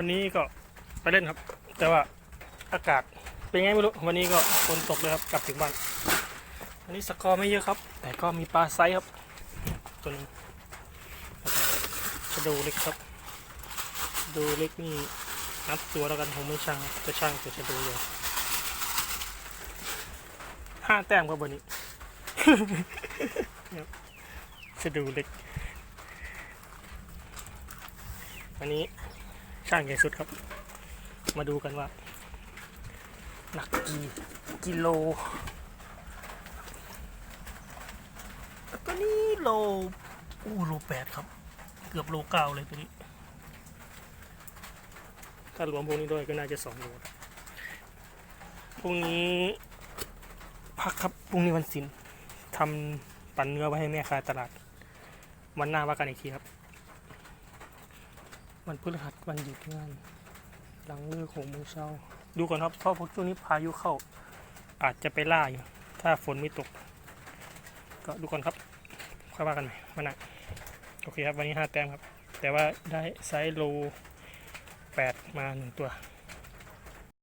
วันนี้ก็ไปเล่นครับ แต่ว่าอากาศเป็นไงไม่รู้ วันนี้ก็ฝนตกเลยครับ กลับถึงบ้าน วันนี้สกอร์ไม่เยอะครับ แต่ก็มีปลาไซส์ครับ ตัวนี้แล้วก็ชะดูเล็กครับ ดูเล็กนี่นับตัวแล้วกันผมไม่ช่างจะช่างแต่ชะดูเดียห้าแต้มครับวันนี้ครับชะดูเล็ก วันนี้ ช่างใหญ่สุดครับ มาดูกันว่า หนักกี่กิโลตัวนี้โลอู้โลแปดครับ เกือบโลเก้าเลยตัวนี้ ถ้ารวมพวกนี้ด้วยก็น่าจะสองโลพรุ่งนี้พักครับพรุ่งนี้วันศิลป์ทำปั่นเนื้อไว้ให้แม่ค้าตลาด วันหน้าว่ากันอีกทีครับ วันพฤหัสวันหยุดงาน หลังเลิกหกโมงเช้า ดูก่อนครับเพราะพวกช่วงนี้พายุเข้า อาจจะไปล่าอยู่ ถ้าฝนไม่ตก ก็ดูก่อนครับค่อยว่ากันใหม่วันหน้าโอเคครับ วันนี้ห้าแต้มครับ แต่ว่าได้ไซส์โลแปดมาหนึ่งตัว